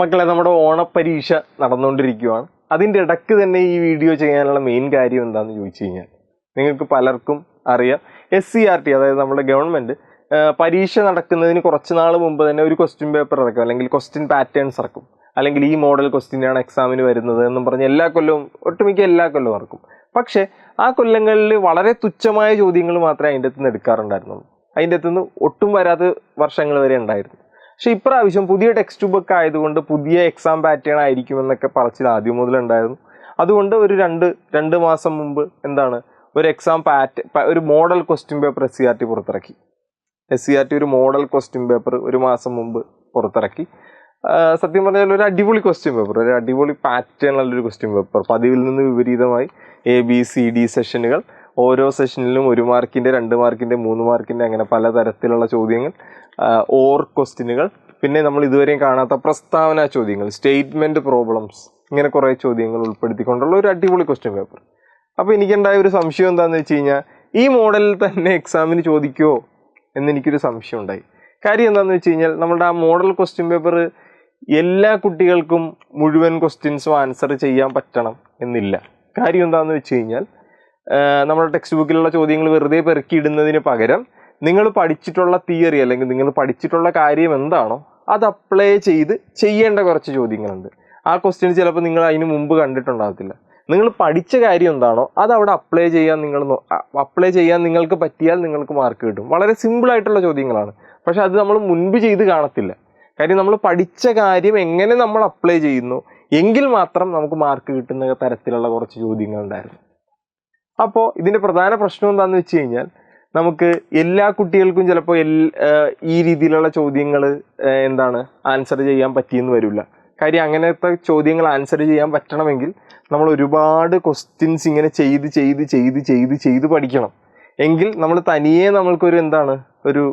മക്കളെ നമ്മുടെ ഓണപ്പരീക്ഷ നടന്നുകൊണ്ടിരിക്കുകയാണ് അതിന്റെ ഇടയ്ക്ക് തന്നെ ഈ വീഡിയോ ചെയ്യാനുള്ള മെയിൻ കാര്യം എന്താണെന്ന് ചോദിച്ചു കഴിഞ്ഞാൽ നിങ്ങൾക്ക് പലർക്കും അറിയാം. എസ് സി ആർ ടി അതായത് നമ്മുടെ ഗവൺമെന്റ് പരീക്ഷ നടക്കുന്നതിന് കുറച്ച് നാൾ മുമ്പ് തന്നെ ഒരു ക്വസ്റ്റ്യൻ പേപ്പർ ഇറക്കും അല്ലെങ്കിൽ ക്വസ്റ്റ്യൻ പാറ്റേൺസ് ഇറക്കും. അല്ലെങ്കിൽ ഈ മോഡൽ ക്വസ്റ്റ്യനാണ് എക്സാമിന് വരുന്നത് എന്നും പറഞ്ഞ് എല്ലാ കൊല്ലവും ഒട്ടുമിക്ക എല്ലാ കൊല്ലവും ഇറക്കും. പക്ഷേ ആ കൊല്ലങ്ങളിൽ വളരെ തുച്ഛമായ ചോദ്യങ്ങൾ മാത്രമേ അതിന്റെ അകത്ത് നിന്ന് എടുക്കാറുണ്ടായിരുന്നുള്ളൂ. അതിന്റെ അകത്തുനിന്ന് ഒട്ടും വരാത്ത വർഷങ്ങൾ വരെ ഉണ്ടായിരുന്നു. പക്ഷെ ഇപ്രാവശ്യം പുതിയ ടെക്സ്റ്റ് ബുക്ക് ആയതുകൊണ്ട് പുതിയ എക്സാം പാറ്റേൺ ആയിരിക്കും എന്നൊക്കെ പറച്ചിൽ ആദ്യം മുതലുണ്ടായിരുന്നു അതുകൊണ്ട് ഒരു രണ്ട് രണ്ട് മാസം മുമ്പ് എന്താണ് ഒരു എക്സാം പാറ്റ് ഒരു model question paper S C R T പുറത്തിറക്കി. എസ് സി ആർ ടി ഒരു മോഡൽ ക്വസ്റ്റ്യൻ പേപ്പർ ഒരു മാസം മുമ്പ് പുറത്തിറക്കി. സത്യം പറഞ്ഞാൽ ഒരു അടിപൊളി ക്വസ്റ്റ്യൻ പേപ്പർ ഒരു അടിപൊളി പാറ്റേൺ ഉള്ളൊരു ക്വസ്റ്റ്യൻ പേപ്പർ. പതിവിൽ നിന്ന് വിപരീതമായി എ ബി സി ഡി സെഷനുകൾ. ഓരോ സെഷനിലും ഒരു മാർക്കിന്റെ രണ്ട് മാർക്കിന്റെ മൂന്ന് മാർക്കിന്റെ അങ്ങനെ പല തരത്തിലുള്ള ചോദ്യങ്ങൾ ഓർ ക്വസ്റ്റ്യനുകൾ പിന്നെ നമ്മൾ ഇതുവരെയും കാണാത്ത പ്രസ്താവന ചോദ്യങ്ങൾ സ്റ്റേറ്റ്മെന്റ് പ്രോബ്ലംസ് ഇങ്ങനെ കുറേ ചോദ്യങ്ങൾ ഉൾപ്പെടുത്തിക്കൊണ്ടുള്ള ഒരു അടിപൊളി ക്വസ്റ്റ്യൻ പേപ്പർ അപ്പോൾ എനിക്കുണ്ടായ ഒരു സംശയം എന്താണെന്ന് വെച്ച് കഴിഞ്ഞാൽ ഈ മോഡലിൽ തന്നെ എക്സാമിന് ചോദിക്കുമോ എന്നെനിക്കൊരു സംശയം ഉണ്ടായി. കാര്യം എന്താണെന്ന് വെച്ച് കഴിഞ്ഞാൽ നമ്മുടെ ആ മോഡൽ ക്വസ്റ്റ്യൻ പേപ്പർ എല്ലാ കുട്ടികൾക്കും മുഴുവൻ ക്വസ്റ്റ്യൻസും ആൻസർ ചെയ്യാൻ പറ്റണം എന്നില്ല. കാര്യം എന്താണെന്ന് വെച്ച് കഴിഞ്ഞാൽ നമ്മുടെ ടെക്സ്റ്റ് ബുക്കിലുള്ള ചോദ്യങ്ങൾ വെറുതെ പെറുക്കിയിടുന്നതിന് പകരം നിങ്ങൾ പഠിച്ചിട്ടുള്ള തിയറി അല്ലെങ്കിൽ നിങ്ങൾ പഠിച്ചിട്ടുള്ള കാര്യം എന്താണോ അത് അപ്ലൈ ചെയ്ത് ചെയ്യേണ്ട കുറച്ച് ചോദ്യങ്ങളുണ്ട്. ആ ക്വസ്റ്റ്യൻ ചിലപ്പോൾ നിങ്ങൾ അതിന് മുമ്പ് കണ്ടിട്ടുണ്ടാകത്തില്ല. നിങ്ങൾ പഠിച്ച കാര്യം എന്താണോ അത് അവിടെ അപ്ലൈ ചെയ്യാൻ നിങ്ങൾ അപ്ലൈ ചെയ്യാൻ നിങ്ങൾക്ക് പറ്റിയാൽ നിങ്ങൾക്ക് മാർക്ക് കിട്ടും. വളരെ സിമ്പിളായിട്ടുള്ള ചോദ്യങ്ങളാണ്. പക്ഷെ അത് നമ്മൾ മുൻപ് ചെയ്ത് കാണത്തില്ല. കാര്യം നമ്മൾ പഠിച്ച കാര്യം എങ്ങനെ നമ്മൾ അപ്ലൈ ചെയ്യുന്നു എങ്കിൽ മാത്രം നമുക്ക് മാർക്ക് കിട്ടുന്ന തരത്തിലുള്ള കുറച്ച് ചോദ്യങ്ങളുണ്ടായിരുന്നു. അപ്പോൾ ഇതിന്റെ പ്രധാന പ്രശ്നം എന്താണെന്ന് വെച്ച് കഴിഞ്ഞാൽ നമുക്ക് എല്ലാ കുട്ടികൾക്കും ചിലപ്പോൾ ഈ രീതിയിലുള്ള ചോദ്യങ്ങൾ എന്താണ് ആൻസർ ചെയ്യാൻ പറ്റിയെന്ന് വരില്ല. കാര്യം അങ്ങനത്തെ ചോദ്യങ്ങൾ ആൻസർ ചെയ്യാൻ പറ്റണമെങ്കിൽ നമ്മൾ ഒരുപാട് ക്വസ്റ്റ്യൻസ് ഇങ്ങനെ ചെയ്ത് ചെയ്ത് ചെയ്ത് ചെയ്ത് ചെയ്ത് പഠിക്കണം. എങ്കിൽ നമ്മൾ തനിയെ നമ്മൾക്കൊരു എന്താണ് ഒരു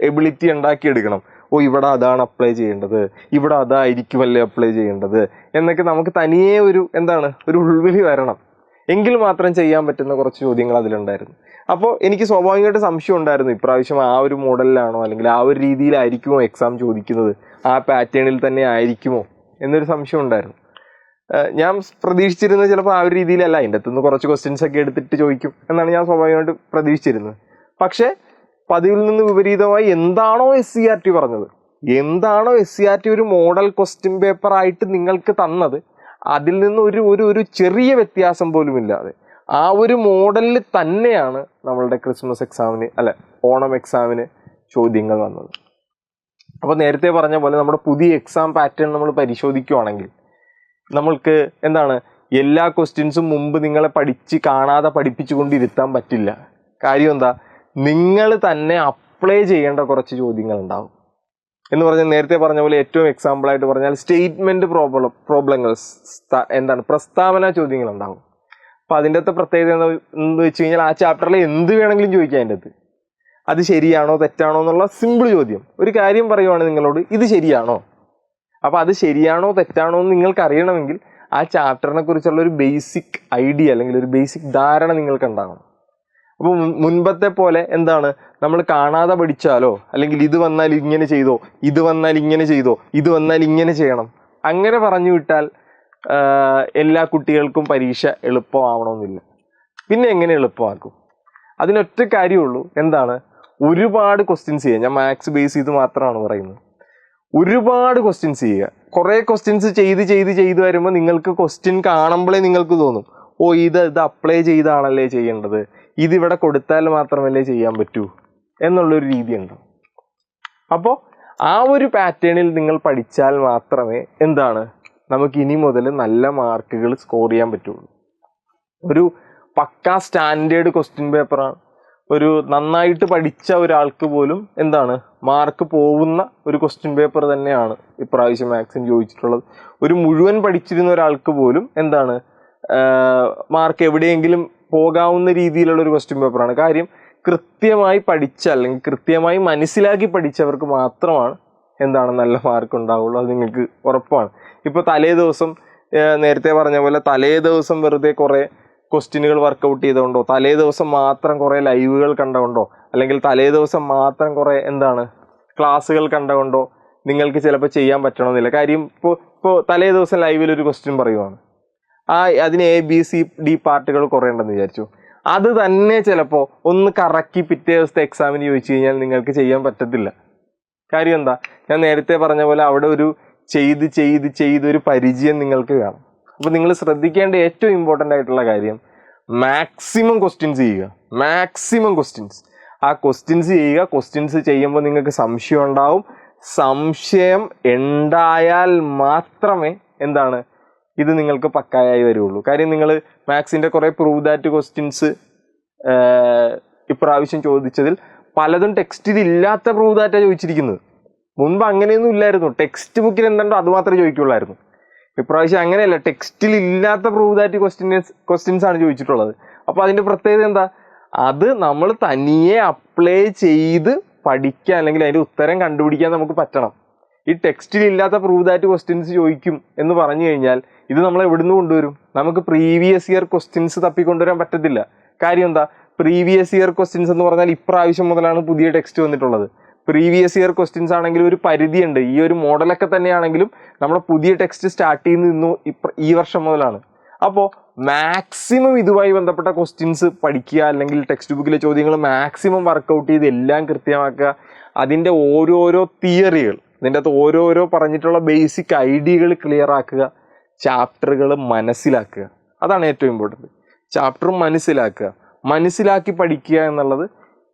എബിലിറ്റി ഉണ്ടാക്കിയെടുക്കണം. ഓ ഇവിടെ അതാണ് അപ്ലൈ ചെയ്യേണ്ടത്. ഇവിടെ അതായിരിക്കുമല്ലേ അപ്ലൈ ചെയ്യേണ്ടത്. എന്നൊക്കെ നമുക്ക് തനിയെ ഒരു എന്താണ് ഒരു ഉൾവിളി വരണം. എങ്കിൽ മാത്രം ചെയ്യാൻ പറ്റുന്ന കുറച്ച് ചോദ്യങ്ങൾ അതിലുണ്ടായിരുന്നു. അപ്പോൾ എനിക്ക് സ്വാഭാവികമായിട്ട് സംശയം ഉണ്ടായിരുന്നു. ഇപ്രാവശ്യം ആ ഒരു മോഡലിലാണോ അല്ലെങ്കിൽ ആ ഒരു രീതിയിലായിരിക്കുമോ എക്സാം ചോദിക്കുന്നത്? ആ പാറ്റേണിൽ തന്നെ ആയിരിക്കുമോ? എന്നൊരു സംശയം ഉണ്ടായിരുന്നു. ഞാൻ പ്രതീക്ഷിച്ചിരുന്നത് ചിലപ്പോൾ ആ ഒരു രീതിയിലല്ല. അതിന്റെ അകത്തുനിന്ന് കുറച്ച് ക്വസ്റ്റ്യൻസ് ഒക്കെ എടുത്തിട്ട് ചോദിക്കും എന്നാണ് ഞാൻ സ്വാഭാവികമായിട്ട് പ്രതീക്ഷിച്ചിരുന്നത്. പക്ഷേ പതിവിൽ നിന്ന് വിപരീതമായി എന്താണോ എസ് സി ആർ ടി പറഞ്ഞത്? എന്താണോ എസ് സി ആർ ടി ഒരു മോഡൽ ക്വസ്റ്റ്യൻ പേപ്പർ ആയിട്ട് നിങ്ങൾക്ക് തന്നത്? അതിൽ നിന്ന് ഒരു ഒരു ഒരു ചെറിയ വ്യത്യാസം പോലും ഇല്ലാതെ. ആ ഒരു മോഡലിൽ തന്നെയാണ് നമ്മളുടെ ക്രിസ്മസ് എക്സാമിന് അല്ല ഓണം എക്സാമിന് ചോദ്യങ്ങൾ വന്നത്. അപ്പോൾ നേരത്തെ പറഞ്ഞ പോലെ നമ്മുടെ പുതിയ എക്സാം പാറ്റേൺ നമ്മൾ പരിശോധിക്കുവാണെങ്കിൽ നമ്മൾക്ക് എന്താണ് എല്ലാ ക്വസ്റ്റ്യൻസും മുമ്പ് നിങ്ങളെ പഠിച്ച് കാണാതെ പഠിപ്പിച്ചുകൊണ്ടിരുത്താൻ പറ്റില്ല. കാര്യം എന്താ നിങ്ങൾ തന്നെ അപ്ലൈ ചെയ്യേണ്ട കുറച്ച് ചോദ്യങ്ങൾ ഉണ്ടാവും. എന്ന് പറഞ്ഞാൽ നേരത്തെ പറഞ്ഞ പോലെ ഏറ്റവും എക്സാമ്പിൾ ആയിട്ട് പറഞ്ഞാൽ സ്റ്റേറ്റ്മെന്റ് പ്രോബ്ലം പ്രോബ്ലങ്ങൾ എന്താണ് പ്രസ്താവന ചോദ്യങ്ങൾ ഉണ്ടാവും അപ്പൊ അതിന്റെ അകത്ത് പ്രത്യേകത എന്ന് വെച്ച് കഴിഞ്ഞാൽ ആ ചാപ്റ്ററിൽ എന്ത് വേണമെങ്കിലും ചോദിക്കാം അതിന്റെ അകത്ത്. അത് ശരിയാണോ തെറ്റാണോ എന്നുള്ള സിമ്പിൾ ചോദ്യം. ഒരു കാര്യം പറയുവാണ് നിങ്ങളോട് ഇത് ശരിയാണോ? അപ്പൊ അത് ശരിയാണോ തെറ്റാണോ എന്ന് നിങ്ങൾക്ക് അറിയണമെങ്കിൽ ആ ചാപ്റ്ററിനെ കുറിച്ചുള്ള ഒരു ബേസിക് ഐഡിയ അല്ലെങ്കിൽ ഒരു ബേസിക് ധാരണ നിങ്ങൾക്ക് ഉണ്ടാകണം അപ്പോൾ മുൻപത്തെ പോലെ എന്താണ്? നമ്മൾ കാണാതെ പഠിച്ചാലോ? അല്ലെങ്കിൽ ഇത് വന്നാൽ ഇങ്ങനെ ചെയ്തോ? ഇത് വന്നാൽ ഇങ്ങനെ ചെയ്തോ? ഇത് വന്നാൽ ഇങ്ങനെ ചെയ്യണം. അങ്ങനെ പറഞ്ഞു വിട്ടാൽ എല്ലാ കുട്ടികൾക്കും പരീക്ഷ എളുപ്പമാവണമെന്നില്ല. പിന്നെ എങ്ങനെ എളുപ്പമാക്കും? അതിനൊറ്റ കാര്യമുള്ളൂ. എന്താണ്? ഒരുപാട് ക്വസ്റ്റ്യൻസ് ചെയ്യുക. ഞാൻ മാത്സ് ബേസ് ചെയ്ത് മാത്രമാണ് പറയുന്നത്. ഒരുപാട് ക്വസ്റ്റ്യൻസ് ചെയ്യുക. കുറേ ക്വസ്റ്റ്യൻസ് ചെയ്ത് ചെയ്ത് ചെയ്ത് വരുമ്പോൾ നിങ്ങൾക്ക് ക്വസ്റ്റ്യൻ കാണുമ്പോഴേ നിങ്ങൾക്ക് തോന്നും. ഓ ഇത് ഇത് അപ്ലൈ ചെയ്താണല്ലേ ചെയ്യേണ്ടത്? ഇതിവിടെ കൊടുത്താൽ മാത്രമല്ലേ ചെയ്യാൻ പറ്റൂ എന്നുള്ളൊരു രീതി ഉണ്ട് അപ്പോൾ ആ ഒരു പാറ്റേണിൽ നിങ്ങൾ പഠിച്ചാൽ മാത്രമേ എന്താണ്? നമുക്ക് ഇനി മുതൽ നല്ല മാർക്കുകൾ സ്കോർ ചെയ്യാൻ പറ്റുള്ളൂ. ഒരു പക്കാ സ്റ്റാൻഡേർഡ് ക്വസ്റ്റ്യൻ പേപ്പറാണ്. ഒരു നന്നായിട്ട് പഠിച്ച ഒരാൾക്ക് പോലും എന്താണ്? മാർക്ക് പോകുന്ന ഒരു ക്വസ്റ്റ്യൻ പേപ്പർ തന്നെയാണ് ഇപ്രാവശ്യം മാത്സിന് ചോദിച്ചിട്ടുള്ളത്. ഒരു മുഴുവൻ പഠിച്ചിരുന്ന ഒരാൾക്ക് പോലും എന്താണ്? മാർക്ക് എവിടെയെങ്കിലും പോകാവുന്ന രീതിയിലുള്ള ഒരു ക്വസ്റ്റ്യൻ പേപ്പറാണ് കാര്യം കൃത്യമായി പഠിച്ച അല്ലെങ്കിൽ കൃത്യമായി മനസ്സിലാക്കി പഠിച്ചവർക്ക് മാത്രമാണ് എന്താണ് നല്ല മാർക്ക് ഉണ്ടാവുള്ളൂ. അത് നിങ്ങൾക്ക് ഉറപ്പാണ്. ഇപ്പോൾ തലേ ദിവസം നേരത്തെ പറഞ്ഞ പോലെ തലേ ദിവസം വെറുതെ കുറേ ക്വസ്റ്റ്യനുകൾ വർക്കൗട്ട് ചെയ്തുകൊണ്ടോ തലേ ദിവസം മാത്രം കുറേ ലൈവുകൾ കണ്ടുകൊണ്ടോ അല്ലെങ്കിൽ തലേ ദിവസം മാത്രം കുറേ എന്താണ് ക്ലാസ്സുകൾ കണ്ടുകൊണ്ടോ നിങ്ങൾക്ക് ചിലപ്പോൾ ചെയ്യാൻ പറ്റണമെന്നില്ല കാര്യം ഇപ്പോൾ ഇപ്പോൾ തലേ ദിവസം ലൈവിൽ ഒരു ക്വസ്റ്റ്യൻ പറയുവാണ്. ആ അതിന് എ ബി സി ഡി പാർട്ടുകൾ കുറേ ഉണ്ടെന്ന് വിചാരിച്ചു. അത് തന്നെ ചിലപ്പോൾ ഒന്ന് കറക്കി പിറ്റേ ദിവസത്തെ എക്സാമിന് ചോദിച്ചു കഴിഞ്ഞാൽ നിങ്ങൾക്ക് ചെയ്യാൻ പറ്റത്തില്ല. കാര്യം എന്താ? ഞാൻ നേരത്തെ പറഞ്ഞ പോലെ അവിടെ ഒരു ചെയ്ത് ചെയ്ത് ചെയ്ത് ഒരു പരിചയം നിങ്ങൾക്ക് കാണും. അപ്പോൾ നിങ്ങൾ ശ്രദ്ധിക്കേണ്ട ഏറ്റവും ഇമ്പോർട്ടന്റ് ആയിട്ടുള്ള കാര്യം മാക്സിമം ക്വസ്റ്റ്യൻസ് ചെയ്യുക. മാക്സിമം ക്വസ്റ്റ്യൻസ് ആ ക്വസ്റ്റ്യൻസ് ചെയ്യുക. ക്വസ്റ്റ്യൻസ് ചെയ്യുമ്പോൾ നിങ്ങൾക്ക് സംശയം ഉണ്ടാവും. സംശയം ഉണ്ടായാൽ മാത്രമേ എന്താണ് ഇത് നിങ്ങൾക്ക് പക്കായായി വരുള്ളൂ. കാര്യം നിങ്ങൾ മാത്സിന്റെ കുറേ പ്രൂവ് ദാറ്റ് ക്വസ്റ്റ്യൻസ് ഇപ്രാവശ്യം ചോദിച്ചതിൽ പലതും ടെക്സ്റ്റിൽ ഇല്ലാത്ത പ്രൂവ് ദാറ്റാണ് ചോദിച്ചിരിക്കുന്നത്. മുൻപ് അങ്ങനെയൊന്നും ഇല്ലായിരുന്നു. ടെക്സ്റ്റ് ബുക്കിൽ എന്തുണ്ടോ അത് മാത്രമേ ചോദിക്കുള്ളായിരുന്നു. ഇപ്രാവശ്യം അങ്ങനെയല്ല. ടെക്സ്റ്റിൽ ഇല്ലാത്ത പ്രൂവ് ദാറ്റ് ക്വസ്റ്റ്യൻസ് ക്വസ്റ്റ്യൻസ് ആണ് ചോദിച്ചിട്ടുള്ളത്. അപ്പോൾ അതിന്റെ പ്രത്യേകത എന്താ? അത് നമ്മൾ തനിയെ അപ്ലൈ ചെയ്ത് പഠിക്കുക അല്ലെങ്കിൽ അതിന്റെ ഉത്തരം കണ്ടുപിടിക്കാൻ നമുക്ക് പറ്റണം. ഈ ടെക്സ്റ്റിൽ ഇല്ലാത്ത പ്രൂവ് ദാറ്റ് ക്വസ്റ്റ്യൻസ് ചോദിക്കും എന്ന് പറഞ്ഞു കഴിഞ്ഞാൽ ഇത് നമ്മൾ എവിടുന്ന് കൊണ്ടുവരും? നമുക്ക് പ്രീവിയസ് ഇയർ ക്വസ്റ്റ്യൻസ് തപ്പിക്കൊണ്ടുവരാൻ പറ്റത്തില്ല. കാര്യം എന്താ? പ്രീവിയസ് ഇയർ ക്വസ്റ്റ്യൻസ് എന്ന് പറഞ്ഞാൽ ഇപ്രാവശ്യം മുതലാണ് പുതിയ ടെക്സ്റ്റ് വന്നിട്ടുള്ളത്. പ്രീവിയസ് ഇയർ ക്വസ്റ്റ്യൻസ് ആണെങ്കിലും ഒരു പരിധിയുണ്ട്. ഈ ഒരു മോഡലൊക്കെ തന്നെയാണെങ്കിലും നമ്മൾ പുതിയ ടെക്സ്റ്റ് സ്റ്റാർട്ട് ചെയ്യുന്നു നിന്നു ഈ വർഷം മുതലാണ്. അപ്പോൾ മാക്സിമം ഇതുമായി ബന്ധപ്പെട്ട ക്വസ്റ്റ്യൻസ് പഠിക്കുക അല്ലെങ്കിൽ ടെക്സ്റ്റ് ബുക്കിലെ ചോദ്യങ്ങൾ മാക്സിമം വർക്കൗട്ട് ചെയ്ത് എല്ലാം കൃത്യമാക്കുക. അതിന്റെ ഓരോരോ തിയറികൾ ഇതിന്റെ അകത്ത് ഓരോരോ പറഞ്ഞിട്ടുള്ള ബേസിക് ഐഡിയകൾ ക്ലിയർ ആക്കുക ചാപ്റ്ററുകൾ മനസ്സിലാക്കുക. അതാണ് ഏറ്റവും ഇമ്പോർട്ടന്റ് ചാപ്റ്റർ മനസ്സിലാക്കുക. മനസ്സിലാക്കി പഠിക്കുക എന്നുള്ളത്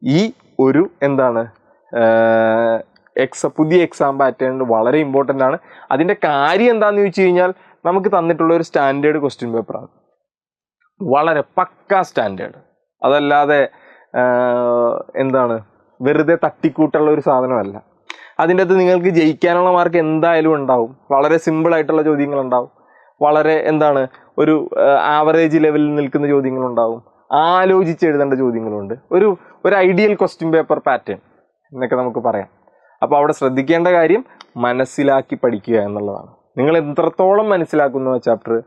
ഈ ഒരു എന്താണ് എക്സ പുതിയ എക്സാം പാറ്റേൺ വളരെ ഇമ്പോർട്ടന്റ് ആണ്. അതിന്റെ കാര്യം എന്താണെന്ന് ചോദിച്ചു കഴിഞ്ഞാൽ നമുക്ക് തന്നിട്ടുള്ള ഒരു സ്റ്റാൻഡേർഡ് ക്വസ്റ്റ്യൻ പേപ്പറാണ് വളരെ പക്ക സ്റ്റാൻഡേർഡ് അതല്ലാതെ എന്താണ് വെറുതെ തട്ടിക്കൂട്ടുള്ള ഒരു സാധനമല്ല. അതിന്റെ അകത്ത് നിങ്ങൾക്ക് ജയിക്കാനുള്ള മാർക്ക് എന്തായാലും ഉണ്ടാവും. വളരെ സിമ്പിൾ ആയിട്ടുള്ള ചോദ്യങ്ങൾ ഉണ്ടാവും വളരെ എന്താണ് ഒരു ആവറേജ് ലെവലിൽ നിൽക്കുന്ന ചോദ്യങ്ങളുണ്ടാവും. ആലോചിച്ച് എഴുതേണ്ട ചോദ്യങ്ങളുണ്ട്. ഒരു ഒരു ഐഡിയൽ ക്വസ്റ്റ്യൻ പേപ്പർ പാറ്റേൺ എന്നൊക്കെ നമുക്ക് പറയാം. അപ്പോൾ അവിടെ ശ്രദ്ധിക്കേണ്ട കാര്യം മനസ്സിലാക്കി പഠിക്കുക എന്നുള്ളതാണ്. നിങ്ങൾ എത്രത്തോളം മനസ്സിലാക്കുന്നു ചാപ്റ്റർ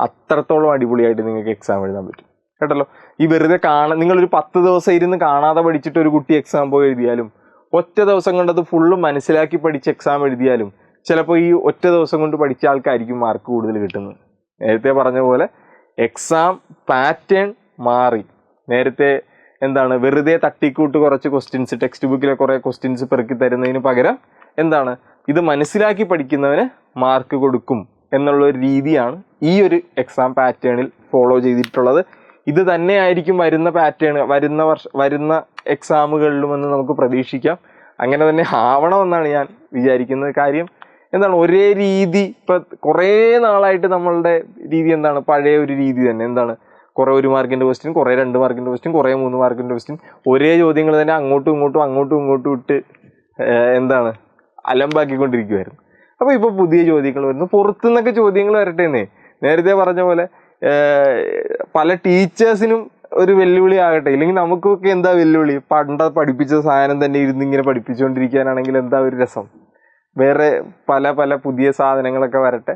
അത്രത്തോളം അടിപൊളിയായിട്ട് നിങ്ങൾക്ക് എക്സാം എഴുതാൻ പറ്റും. കേട്ടല്ലോ? ഈ വെറുതെ കാണാൻ നിങ്ങളൊരു പത്ത് ദിവസം ഇരുന്ന് കാണാതെ പഠിച്ചിട്ട് ഒരു കുട്ടി എക്സാം പോയി എഴുതിയാലും ഒറ്റ ദിവസം കൊണ്ട് അത് ഫുള്ള് മനസ്സിലാക്കി പഠിച്ച് എക്സാം എഴുതിയാലും ചിലപ്പോൾ ഈ ഒറ്റ ദിവസം കൊണ്ട് പഠിച്ച ആൾക്കായിരിക്കും മാർക്ക് കൂടുതൽ കിട്ടുന്നത്. നേരത്തെ പറഞ്ഞ പോലെ എക്സാം പാറ്റേൺ മാറി. നേരത്തെ എന്താണ് വെറുതെ തട്ടിക്കൂട്ട് കുറച്ച് ക്വസ്റ്റ്യൻസ് ടെക്സ്റ്റ് ബുക്കിലെ കുറേ ക്വസ്റ്റ്യൻസ് പെറുക്കി തരുന്നതിന് പകരം എന്താണ് ഇത് മനസ്സിലാക്കി പഠിക്കുന്നവന് മാർക്ക് കൊടുക്കും എന്നുള്ള ഒരു രീതിയാണ് ഈ ഒരു എക്സാം പാറ്റേണിൽ ഫോളോ ചെയ്തിട്ടുള്ളത്. ഇത് തന്നെയായിരിക്കും വരുന്ന പാറ്റേൺ വരുന്ന വർഷ വരുന്ന എക്സാമുകളിലും എന്ന് നമുക്ക് പ്രതീക്ഷിക്കാം. അങ്ങനെ തന്നെ ആവണമെന്നാണ് ഞാൻ വിചാരിക്കുന്നത് കാര്യം. എന്താണ് ഒരേ രീതി ഇപ്പം കുറേ നാളായിട്ട് നമ്മളുടെ രീതി എന്താണ്? പഴയ ഒരു രീതി തന്നെ. എന്താണ് കുറേ ഒരു മാർക്കിന്റെ ക്വസ്റ്റ്യൻ കുറേ രണ്ട് മാർക്കിന്റെ ക്വസ്റ്റ്യൻ കുറേ മൂന്ന് മാർക്കിന്റെ ക്വസ്റ്റ്യൻ ഒരേ ചോദ്യങ്ങൾ തന്നെ അങ്ങോട്ടും ഇങ്ങോട്ടും അങ്ങോട്ടും ഇങ്ങോട്ടും ഇട്ട് എന്താണ് അലമ്പാക്കിക്കൊണ്ടിരിക്കുമായിരുന്നു അപ്പോൾ ഇപ്പോൾ പുതിയ ചോദ്യങ്ങൾ വരുന്നു. പുറത്തുനിന്നൊക്കെ ചോദ്യങ്ങൾ വരട്ടേന്നേ നേരത്തെ പറഞ്ഞ പോലെ പല ടീച്ചേഴ്സിനും ഒരു വെല്ലുവിളി ആകട്ടെ. ഇല്ലെങ്കിൽ നമുക്കൊക്കെ എന്താ വെല്ലുവിളി? പണ്ട പഠിപ്പിച്ച സാധനം തന്നെ ഇരുന്ന് ഇങ്ങനെ പഠിപ്പിച്ചുകൊണ്ടിരിക്കാനാണെങ്കിൽ എന്താ ഒരു രസം? വേറെ പല പല പുതിയ സാധനങ്ങളൊക്കെ വരട്ടെ.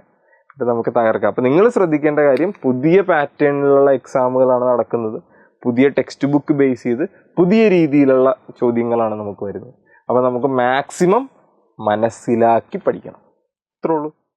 ഇത് നമുക്ക് തകർക്കാം. അപ്പം നിങ്ങൾ ശ്രദ്ധിക്കേണ്ട കാര്യം പുതിയ പാറ്റേണിലുള്ള എക്സാമുകളാണ് നടക്കുന്നത്. പുതിയ ടെക്സ്റ്റ് ബുക്ക് ബേസ് ചെയ്ത് പുതിയ രീതിയിലുള്ള ചോദ്യങ്ങളാണ് നമുക്ക് വരുന്നത്. അപ്പോൾ നമുക്ക് മാക്സിമം മനസ്സിലാക്കി പഠിക്കണം. അത്രേ ഉള്ളൂ.